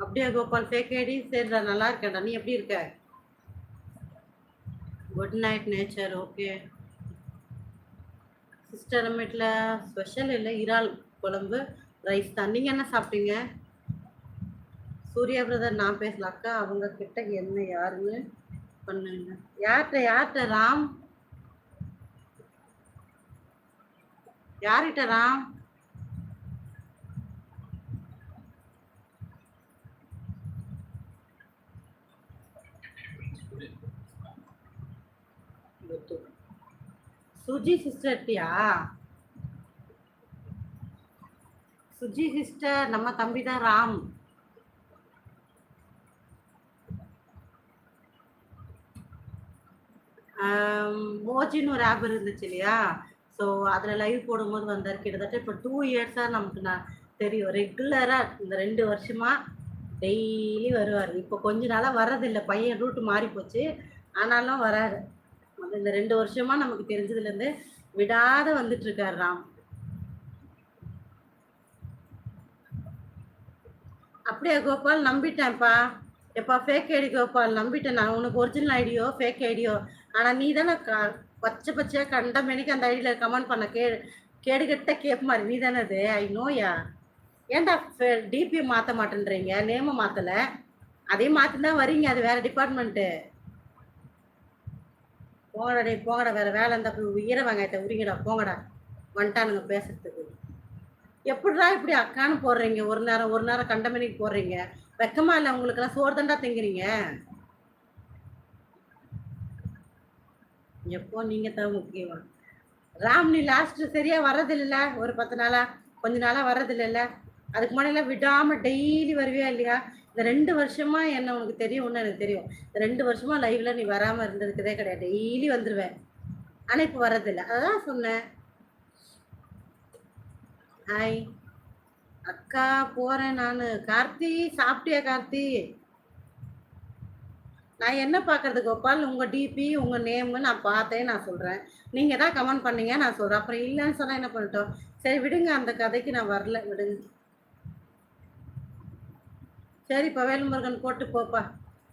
அப்படியா Gopal? Fake ID சரிடா நல்லா இருக்கேன்டா நீ எப்படி இருக்க? Good night nature okay sister வீட்டில் ஸ்பெஷல் இல்லை இறால் குழம்பு ரைஸ் தான். நீங்கள் என்ன சாப்பிட்டீங்க? சூர்யா பிரதர் நான் பேசலாம் அக்கா அவங்க கிட்ட என்ன யாருன்னு பண்ணுங்க. யார்கிட்ட யார்கிட்ட ராம்? யார்கிட்ட ராம்? சுஜி சிஸ்டர்ட்டியா சுஜி சிஸ்டர் நம்ம தம்பி தான் ராம் மோஜின்னு ஒரு ஆப் இருந்துச்சு இல்லையா? ஸோ அதில் லைவ் போடும்போது வந்தார். கிட்டத்தட்ட இப்போ டூ இயர்ஸாக நமக்கு நான் தெரியும். ரெகுலராக இந்த ரெண்டு வருஷமாக டெய்லி வருவார். இப்போ கொஞ்ச நாளாக வர்றதில்லை. பையன் ரூட்டு மாறி போச்சு ஆனாலும் வராரு. அது இந்த ரெண்டு வருஷமாக நமக்கு தெரிஞ்சதுலேருந்து விடாத வந்துட்டு இருக்கார் ராம். அப்படியா கோபால்? நம்பிட்டேன்ப்பா. எப்பா ஃபேக் ஐடி கோபால் நம்பிட்டேன் நான். உனக்கு ஒரிஜினல் ஐடியோ ஃபேக் ஐடியோ ஆனால் நீ தானே க பச்சை பச்சையாக கண்ட மெனிக்கு அந்த ஐடியில் கமெண்ட் பண்ண கே கேடுகட்ட கேப் மாதிரி. நீ தானே அது ஐ நோயா ஏன்டா டிபி மாற்ற மாட்டேன்றீங்க? நேமை மாற்றலை அதையும் மாற்றி தான் வரீங்க. அது வேறு டிபார்ட்மெண்ட்டு போங்கடா டே போங்கடா வேறு வேலை இருந்தா போய் உயிரை வெங்காயத்தை உரிங்கடா போங்கடா. வந்துட்டானுங்க பேசுறதுக்கு. எப்படிடா இப்படி அக்கான்னு போடுறீங்க? ஒரு நேரம் ஒரு நேரம் கண்டமணிக்கு போடுறீங்க. வெக்கமா இல்லை உங்களுக்கெல்லாம் சோறு தண்டா திங்குறீங்க? எப்போ நீங்க தான் முக்கியமா? ராம் நீ லாஸ்ட் சரியா வர்றதில்ல. ஒரு பத்து நாளா கொஞ்ச நாளா வர்றதில்லைல்ல அதுக்கு முன்னாடிலாம் விடாம டெய்லி வருவியா இல்லையா? இந்த ரெண்டு வருஷமா என்ன உனக்கு தெரியும்னு எனக்கு தெரியும். இந்த ரெண்டு வருஷமா லைவ்ல நீ வராம இருந்ததுக்குதே கிடையாது. டெய்லி வந்துருவேன். ஆனா இப்போ வர்றதில்லை. அதான் சொன்னேன். ஹாய் அக்கா போறேன் நான். கார்த்தி சாப்பிட்டியா கார்த்தி? நான் என்ன பார்க்கறது கோபால்? உங்கள் டிபி உங்கள் நேமு நான் பார்த்தேன் நான் சொல்கிறேன் நீங்கள் தான் கமெண்ட் பண்ணீங்க நான் சொல்கிறேன் அப்புறம் இல்லைன்னு சொன்னால் என்ன பண்ணிட்டோம்? சரி விடுங்க அந்த கதைக்கு நான் வரல. விடுங்க. சரிப்பா வேலுமுருகன் போட்டு போப்பா.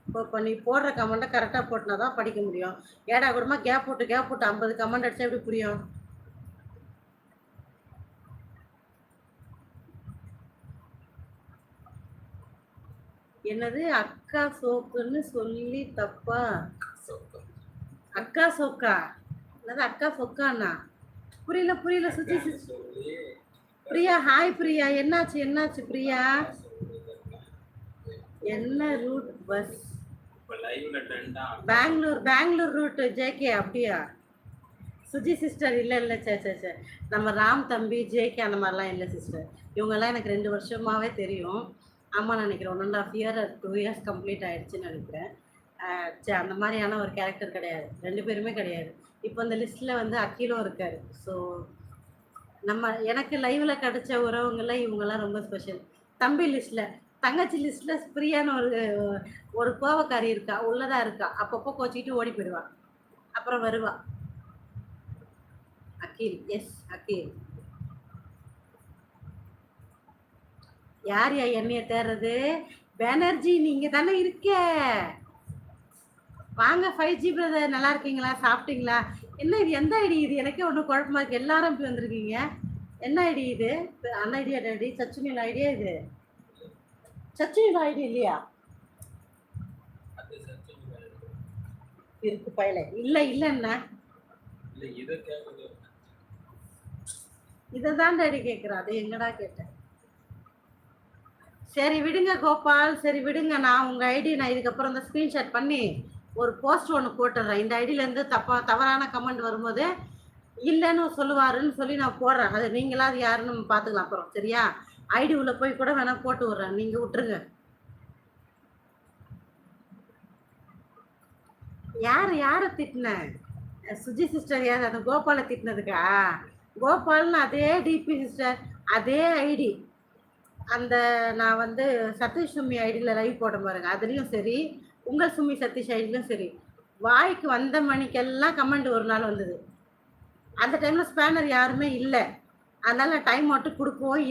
போப்பா நீ போடுற கமெண்ட்டை கரெக்டாக போட்டுனா தான் படிக்க முடியும். ஏடா கூடமா கேப் போட்டு கேப் போட்டு ஐம்பது கமெண்ட் அடிச்சா எப்படி புரியும்? என்னது? அக்கா சோப்புன்னு சொல்லி தப்பா? அக்கா சோக்கா? என்னது அக்கா சொக்காண்ணா புரியல புரியல சுத்தி சுத்தி பிரியா ஹாய் பிரியா. என்னாச்சு என்னாச்சு பிரியா? என்ன route bus Bangalore Bangalore route JK அப்படியா? சுஜி சிஸ்டர் இல்லை இல்லை சே சே சே. நம்ம ராம் தம்பி ஜேகே அந்த மாதிரிலாம் இல்லை சிஸ்டர் இவங்கெல்லாம் எனக்கு ரெண்டு வருஷமாகவே தெரியும். ஆமாம் நான் நினைக்கிறேன் one and half year two years complete ஆகிடுச்சின்னு நினைக்கிறேன். சரி அந்த மாதிரியான ஒரு கேரக்டர் கிடையாது. ரெண்டு பேருமே கிடையாது. இப்போ இந்த லிஸ்ட்டில் வந்து அக்கீலும் இருக்கார். ஸோ நம்ம எனக்கு லைவில் கிடைச்ச உறவுங்கள்லாம் இவங்கெல்லாம் ரொம்ப ஸ்பெஷல் தம்பி லிஸ்ட்டில் தங்கச்சி லிஸ்ட்டில் பிரியான்னு ஒரு ஒரு கோவக்காரி இருக்கா உள்ளதா இருக்கா அப்பப்போ கோச்சிக்கிட்டு ஓடி போயிடுவா. அப்புறம் வருவா. அக்கீல் எஸ் அக்கீல் யார் யா என்னைய தேடுறது? பேனர்ஜி நீங்க தானே இருக்க. வாங்க ஃபைவ் ஜி பிரதர் நல்லா இருக்கீங்களா? சாப்பிட்டீங்களா? என்ன இது எந்த ஐடி இது? எனக்கே ஒன்றும் குழப்பமா இருக்கு. எல்லாரும் இப்படி வந்திருக்கீங்க. என்ன ஐடி இது? அந்த ஐடியா ஐடி சச்சுனியில் ஐடியா இது? சச்சுனியில் ஐடி இல்லையா? இருக்கு பயில இல்ல இல்ல என்ன இதை தான் ஐடி கேட்குறேன் அது எங்கடா கேட்டேன்? சரி விடுங்க கோபால். சரி விடுங்க. நான் உங்கள் ஐடி நான் இதுக்கப்புறம் இந்த ஸ்க்ரீன்ஷாட் பண்ணி ஒரு போஸ்ட் ஒன்று போட்டுடுறேன் இந்த ஐடியிலேருந்து தப்பா தவறான கமெண்ட் வரும்போது இல்லைன்னு சொல்லுவாருன்னு சொல்லி நான் போடுறேன். அது நீங்களா அது யாருன்னு பார்த்துக்கலாம் அப்புறம். சரியா? ஐடி உள்ள போய் கூட வேணா போட்டு விட்றேன். நீங்கள் விட்டுருங்க. யார் யாரை திட்டின? சுஜி சிஸ்டர் யார்? அந்த கோபாலை திட்டினதுக்கா? கோபால்னு அதே டிபி சிஸ்டர் அதே ஐடி. அந்த நான் வந்து சதீஷ் சுமி ஐடியில் லைவ் போட பாருங்க. அதுலேயும் சரி உங்கள் சுமி சதீஷ் ஐடிலையும் சரி. வாய்க்கு வந்த மணிக்கெல்லாம் கமெண்ட் ஒரு நாள் வந்தது. அந்த டைமில் ஸ்பேனர் யாருமே இல்லை. அதனால் டைம் மட்டும் கொடுப்போம்